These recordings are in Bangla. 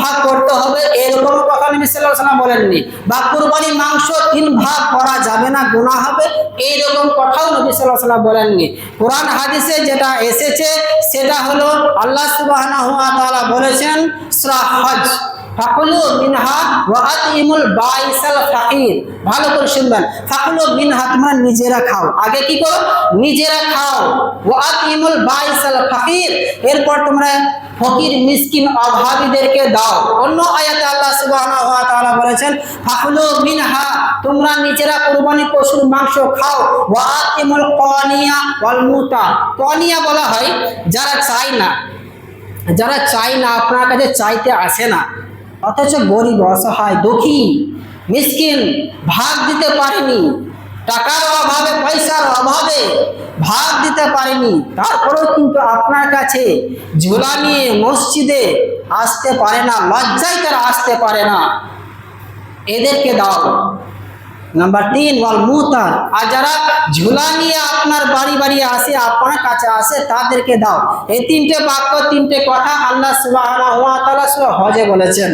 ভাগ করতে হবে, এরকম কথা নবী সাল্লাম বলেননি। বা কুরবানির মাংস তিন ভাগ করা যাবে না, গুনাহ হবে, এইরকম কথাও নবী আলাইহি সাল্লাম বলেননি। কোরআন হাদিসে যেটা এসেছে, সেটা হলো আল্লাহ তাআলা বলেছেন, সূরা হজ ফাকুলু মিনহা ওয়া আতিমুল বাইসাল ফাকির। ভালো করে শুনবেন, ফাকুলু মিনহা তোমরা নিজেরা খাও। আগে কি করো? নিজেরা খাও। ওয়া আতিমুল বাইসাল ফাকির, এরপর তোমরা ফকির, মিসকিন, অভাবীদেরকে দাও। অন্য আয়াতে আল্লাহ সুবহানাহু ওয়া তাআলা বলেছেন ফাকুলু মিনহা, তোমরা নিজেরা কুরবানি পশুর মাংস খাও। ওয়া আতিমুল কানিয়া ওয়াল মুতা। কানিয়া বলা হয়, যারা চায় না, যারা চায় না, আপনার কাছে চাইতে আসে না। অথচ গরিব, অসহায়, দুঃখী, মিসকিন, ভাগ দিতে পারেনি। টাকার অভাবে, পয়সার অভাবে ভাগ দিতে পারেনি। তারপরেও কিন্তু আপনার কাছে ঝোলা নিয়ে মসজিদে আসতে পারে না, লজ্জায় তারা আসতে পারে না। এদেরকে দাও। নাম্বার তিন, ওয়াল মুতার আর যারা ঝুলা নিয়ে আপনার বাড়ি বাড়ি আসে, আপনার কাছে আসে, তাদেরকে দাও। এই তিনটে বাক্য, তিনটে কথা আল্লাহ ওয়া হজে বলেছেন।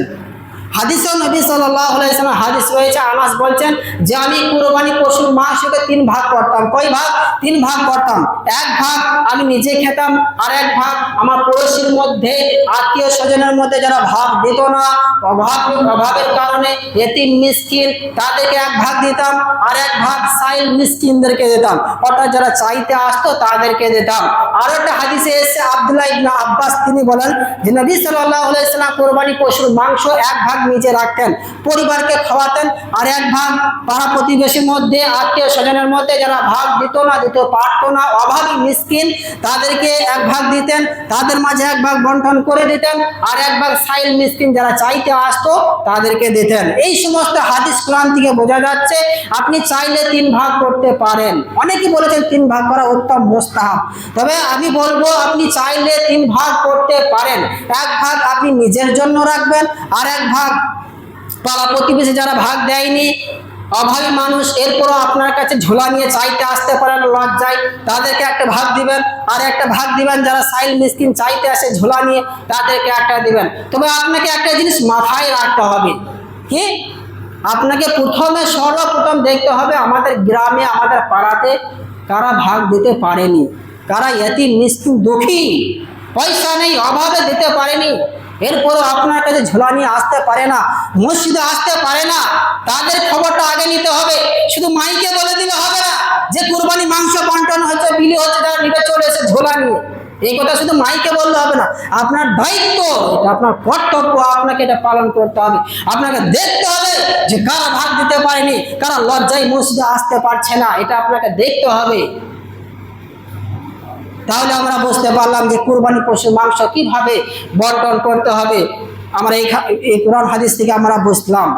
হাদিসও নবী সাল্লাম হাদিস রয়েছে, আনাস বলছেন, যে আমি কুরবানি পশুর মাংসকে তিন ভাগ করতাম। কয় ভাগ? তিন ভাগ করতাম। এক ভাগ আমি নিজে খেতাম, আর এক ভাগ আমার পড়োশির মধ্যে, আত্মীয় স্বজনের মধ্যে যারা ভাগ দিত না, অভাব, অভাবের কারণে এতিম মিসকিন তাদেরকে এক ভাগ দিতাম, আর এক ভাগ সাইল মিসকিনদেরকে দিতাম। অর্থাৎ যারা চাইতে আসতো তাদেরকে দিতাম। আর একটা হাদিসে এসে আবদুল্লাহ ইবনা আব্বাস, তিনি বলেন যে নবী সাল্লাল্লাহু আলাইহি সাল্লাম কোরবানি পশুর মাংস এক ভাগ নিজে রাখতেন, পরিবারকে খাওয়াতেন, আর এক ভাগ পাড়া প্রতিবেশীর মধ্যে, আত্মীয় স্বজনের মধ্যে যারা ভাগ দিত না, দিতে পারতো না, অভাবী, মিসকিন, তাদেরকে এক ভাগ দিতেন, তাদের মাঝে এক ভাগ বন্টন করে দিতেন, আর এক ভাগ সাইল মিসকিন যারা চাইতে আসতো, তাদেরকে দিতেন। এই সমস্ত হাদিস কোরআন থেকে বোঝা যাচ্ছে, আপনি চাইলে তিন ভাগ করতে পারেন। অনেকেই বলেছেন তিন ভাগ করা উত্তম, মোস্তাহাব। তবে আমি বলব, আপনি চাইলে তিন ভাগ করতে পারেন। এক ভাগ আপনি নিজের জন্য রাখবেন, আর এক ভাগ পাড়া প্রতিবেশী যারা ভাগ দেয়নি, অভাবী মানুষ, এরপরও আপনার কাছে ঝোলা নিয়ে চাইতে আসতে পারেন লজ্জায় তাদেরকে একটা ভাগ দিবেন, আর একটা ভাগ দিবেন যারা সাইল মিসকিন চাইতে আসে ঝোলা নিয়ে, তাদেরকে একটা দিবেন। তবে আপনাকে একটা জিনিস মাথায় রাখতে হবে, কি? আপনাকে প্রথমে সর্বপ্রথম দেখতে হবে আমাদের গ্রামে, আমাদের পাড়াতে কারা ভাগ দিতে পারেনি, কারা এতি মিসকিন, দুঃখী, পয়সা নেই, অভাবে দিতে পারেনি। এরপরও আপনার কাছে ঝোলা নিয়ে আসতে পারে না, মসজিদে আসতে পারে না, তাদের খবরটা আগে নিতে হবে। শুধু মাইকে বলে দিলে হবে না, যে কুরবানি, মাংস বন্টন হচ্ছে বিলি হচ্ছে, তারা নিবে চলে এসে ঝোলা নিয়ে। এই কথা শুধু মাইকে বললে হবে না, আপনার দায়িত্ব, এটা আপনার কর্তব্য, আপনাকে এটা পালন করতে হবে। আপনাকে দেখতে হবে যে কারা ভাগ দিতে পারেনি, কারা লজ্জায় মসজিদে আসতে পারছে না, এটা আপনাকে দেখতে হবে। তাহলে আমরা বুঝতে পারলাম যে কুরবানি পশুর মাংস কীভাবে বন্টন করতে হবে। আমরা এই কোরআন হাদিস থেকে আমরা বুঝলাম।